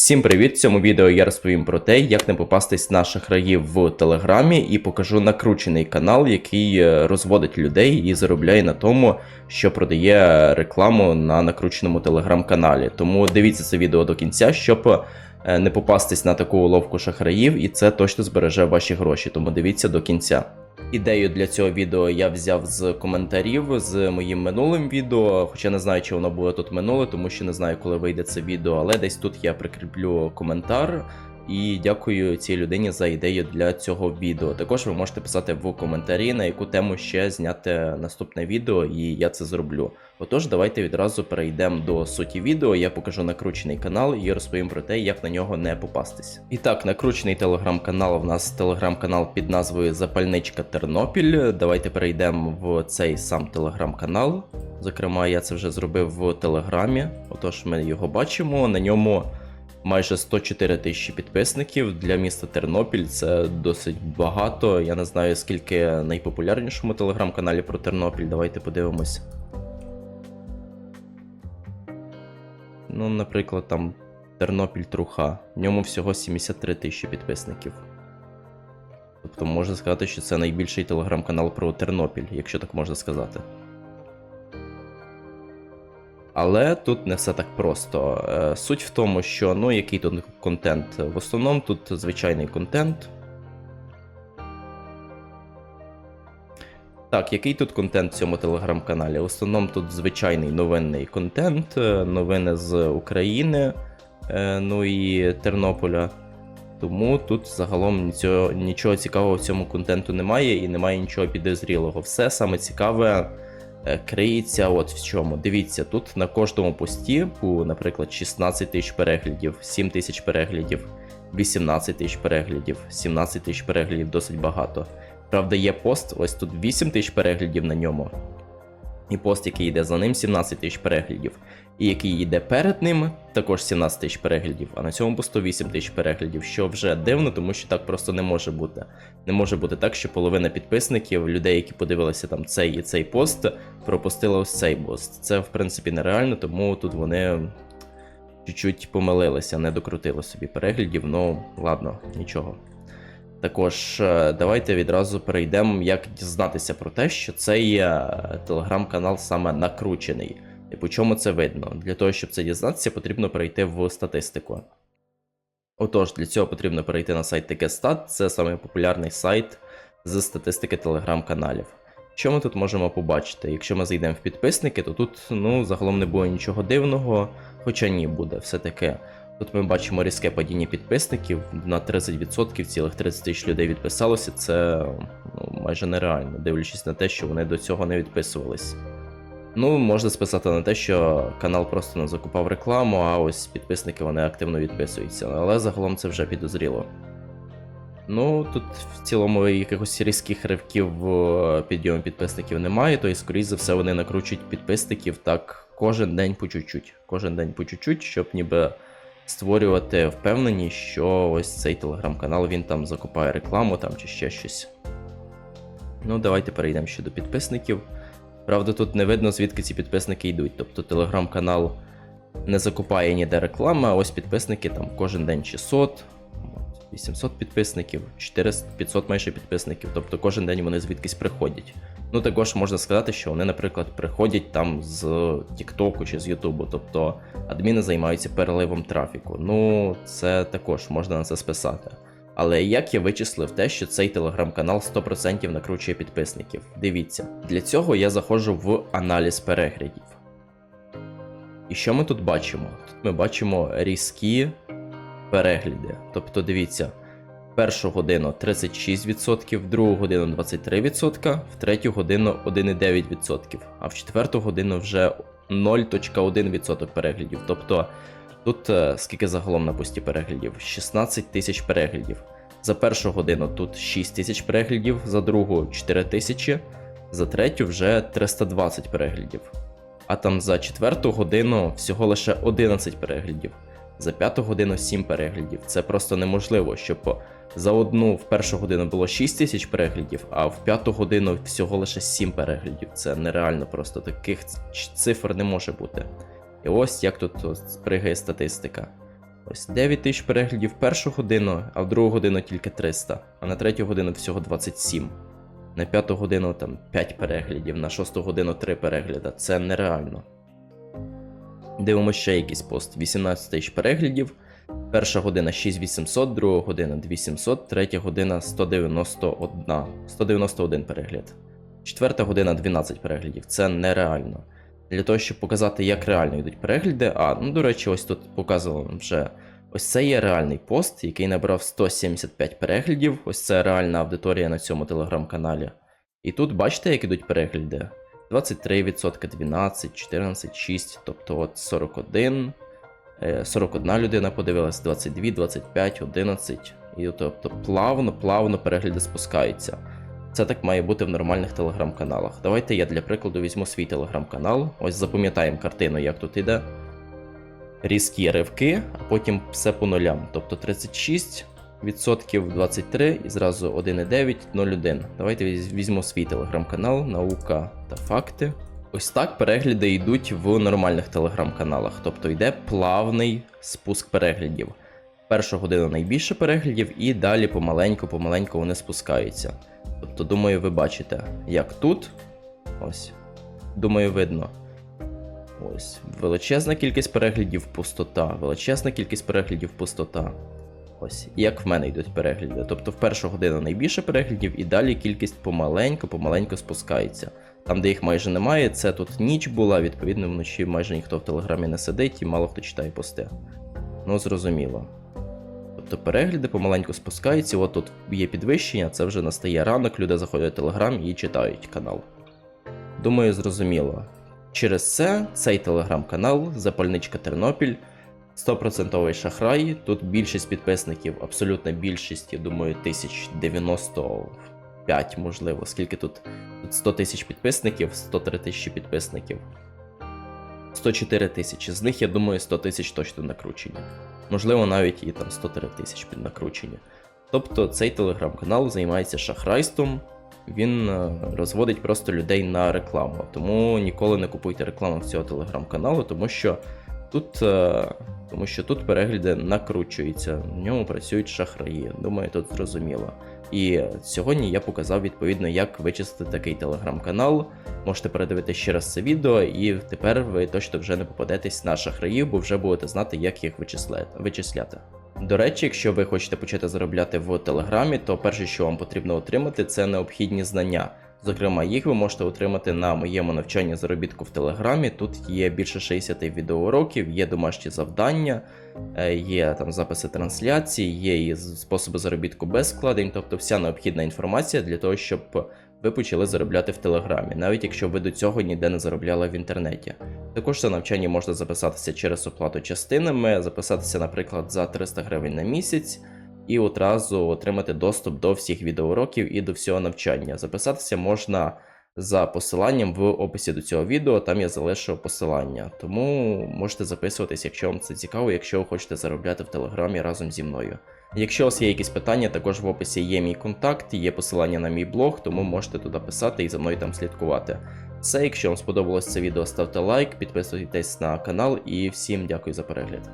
Всім привіт! В цьому відео я розповім про те, як не попастись на шахраїв в Телеграмі і покажу накручений канал, який е, розводить людей і заробляє на тому, що продає рекламу на накрученому телеграм-каналі. Тому дивіться це відео до кінця, щоб е, не попастись на таку уловку шахраїв, і це точно збереже ваші гроші. Тому дивіться до кінця. Ідею для цього відео я взяв з коментарів з моїм минулим відео, хоча не знаю, чи воно буде тут минуле, тому що не знаю, коли вийде це відео, але десь тут я прикріплю коментар. І дякую цій людині за ідею для цього відео. Також ви можете писати в коментарі, на яку тему ще зняти наступне відео, і я це зроблю. Отож, давайте відразу перейдемо до суті відео. Я покажу накручений канал і розповім про те, як на нього не попастись. І так, накручений телеграм-канал. В нас телеграм-канал під назвою Запальничка Тернопіль. Давайте перейдемо в цей сам телеграм-канал. Зокрема, я це вже зробив в телеграмі. Отож, ми його бачимо. На ньому майже 104 тисячі підписників для міста Тернопіль. Це досить багато. Я не знаю, скільки найпопулярнішому телеграм-каналі про Тернопіль. Давайте подивимось. Ну, наприклад, там Тернопіль Труха. В ньому всього 73 тисячі підписників. Тобто можна сказати, що це найбільший телеграм-канал про Тернопіль, якщо так можна сказати. Але тут не все так просто. Е, Суть в тому, що ну який тут контент. В основному тут звичайний контент. Так, який тут контент в цьому телеграм-каналі? В основному тут звичайний новинний контент, е, новини з України, е, ну і Тернополя. Тому тут загалом нічого, нічого цікавого в цьому контенту немає і немає нічого підозрілого. Все саме цікаве криється от в чому. Дивіться, тут на кожному пості, по, наприклад, 16 тисяч переглядів, 7 тисяч переглядів, 18 тисяч переглядів, 17 тисяч переглядів досить багато. Правда, є пост, ось тут 8 тисяч переглядів на ньому. І пост, який йде за ним, 17 тисяч переглядів. І який йде перед ним, також 17 тисяч переглядів. А на цьому посту 8 тисяч переглядів, що вже дивно, тому що так просто не може бути. Не може бути так, що половина підписників, людей, які подивилися там цей і цей пост, пропустили ось цей пост. Це в принципі нереально, тому тут вони чуть-чуть помилилися, не докрутили собі переглядів. Ну ладно, нічого. Також е, давайте відразу перейдемо, як дізнатися про те, що цей е, телеграм-канал саме накручений. І по чому це видно? Для того, щоб це дізнатися, потрібно перейти в статистику. Отож, для цього потрібно перейти на сайт Текестат, це самий популярний сайт з статистики телеграм-каналів. Що ми тут можемо побачити? Якщо ми зайдемо в підписники, то тут ну, загалом не буде нічого дивного, хоча ні, буде все-таки. Тут ми бачимо різке падіння підписників на 30%, цілих 30 тисяч людей відписалося. Це ну, майже нереально, дивлячись на те, що вони до цього не відписувались. Ну, можна списати на те, що канал просто не закупав рекламу, а ось підписники вони активно відписуються. Але загалом це вже підозріло. Ну, тут в цілому якихось різких ривків в підйомі підписників немає, то і, скоріш за все, вони накручують підписників так кожен день по чуть-чуть. Кожен день по чуть-чуть, щоб ніби створювати впевненість, що ось цей телеграм-канал він там закупає рекламу там чи ще щось. Ну, давайте перейдемо ще до підписників. Правда, тут не видно, звідки ці підписники йдуть. Тобто телеграм-канал не закупає ніде реклами, а ось підписники там кожен день 600, 800 підписників, 400, 500 майже підписників. Тобто кожен день вони звідкись приходять. Ну також можна сказати, що вони, наприклад, приходять там з Тіктоку чи з Ютубу. Тобто адміни займаються переливом трафіку. Ну, це також можна на це списати. Але як я вичислив те, що цей телеграм-канал 100% накручує підписників? Дивіться, для цього я заходжу в аналіз переглядів. І що ми тут бачимо? Тут ми бачимо різкі перегляди. Тобто, дивіться, першу годину 36%, в другу годину 23%, в третю годину 1,9%, а в четверту годину вже 0.1% переглядів. Тобто тут е, скільки загалом на пості переглядів? 16 тисяч переглядів. За першу годину тут 6 тисяч переглядів, за другу 4 тисячі, за третю вже 320 переглядів. А там за четверту годину всього лише 11 переглядів. За п'яту годину 7 переглядів. Це просто неможливо, щоб за одну в першу годину було 6 тисяч переглядів, а в п'яту годину всього лише 7 переглядів. Це нереально просто таких цифр не може бути. І ось як тут спригає статистика. Ось 9 тисяч переглядів в першу годину, а в другу годину тільки 300, а на третю годину всього 27. На п'яту годину там 5 переглядів, на шосту годину 3 перегляди. Це нереально. Дивимося ще якийсь пост. 18 тисяч переглядів. Перша година 6800, друга година 2700, третя година 191. 191 перегляд. Четверта година 12 переглядів. Це нереально. Для того, щоб показати, як реально йдуть перегляди. А, ну до речі, ось тут показував вже. Ось це є реальний пост, який набрав 175 переглядів. Ось це реальна аудиторія на цьому телеграм-каналі. І тут бачите, як ідуть перегляди? 23%, 12, 14, 6, тобто от 41, е, 41 людина подивилась, 22, 25, 11. І тобто плавно, плавно перегляди спускаються. Це так має бути в нормальних телеграм-каналах. Давайте я для прикладу візьму свій телеграм-канал. Ось запам'ятаємо картину, як тут іде. Різкі ривки, а потім все по нулям. Тобто 36, відсотків 23 і зразу 1,9, 0,1. Давайте візь- візьму свій телеграм-канал, наука та факти. Ось так перегляди йдуть в нормальних телеграм-каналах, тобто йде плавний спуск переглядів. Першу годину найбільше переглядів, і далі помаленьку-помаленьку вони спускаються. Тобто, думаю, ви бачите, як тут. Ось. Думаю, видно. Ось. Величезна кількість переглядів пустота, величезна кількість переглядів пустота. Ось, як в мене йдуть перегляди. Тобто в першу годину найбільше переглядів, і далі кількість помаленьку-помаленьку спускається. Там, де їх майже немає, це тут ніч була, відповідно, вночі майже ніхто в телеграмі не сидить і мало хто читає пости. Ну, зрозуміло. Тобто перегляди помаленьку спускаються, от тут є підвищення, це вже настає ранок, люди заходять в телеграм і читають канал. Думаю, зрозуміло. Через це цей телеграм-канал Запальничка Тернопіль 100% шахрай. Тут більшість підписників, абсолютна більшість, я думаю, 1095, можливо. Скільки тут? Тут 100 тисяч підписників, 103 тисячі підписників. 104 тисячі. З них, я думаю, 100 тисяч точно накручені. Можливо, навіть і там 103 тисячі піднакручені. Тобто цей телеграм-канал займається шахрайством. Він е, розводить просто людей на рекламу. Тому ніколи не купуйте рекламу в цього телеграм-каналу, тому що тут, е, тому що тут перегляди накручуються, в ньому працюють шахраї. Думаю, тут зрозуміло. І сьогодні я показав відповідно, як вичистити такий телеграм-канал. Можете передивити ще раз це відео, і тепер ви точно вже не попадетесь на шахраїв, бо вже будете знати, як їх вичисляти. вичисляти. До речі, якщо ви хочете почати заробляти в Телеграмі, то перше, що вам потрібно отримати, це необхідні знання. Зокрема, їх ви можете отримати на моєму навчанні заробітку в Телеграмі. Тут є більше 60 відеоуроків, є домашні завдання, е, є там записи трансляцій, є і способи заробітку без вкладень, тобто вся необхідна інформація для того, щоб ви почали заробляти в Телеграмі, навіть якщо ви до цього ніде не заробляли в інтернеті. Також за навчання можна записатися через оплату частинами, записатися, наприклад, за 300 гривень на місяць, і одразу отримати доступ до всіх відеоуроків і до всього навчання. Записатися можна за посиланням в описі до цього відео, там я залишу посилання. Тому можете записуватись, якщо вам це цікаво, якщо ви хочете заробляти в Телеграмі разом зі мною. Якщо у вас є якісь питання, також в описі є мій контакт, є посилання на мій блог, тому можете туди писати і за мною там слідкувати. Все, якщо вам сподобалось це відео, ставте лайк, підписуйтесь на канал і всім дякую за перегляд.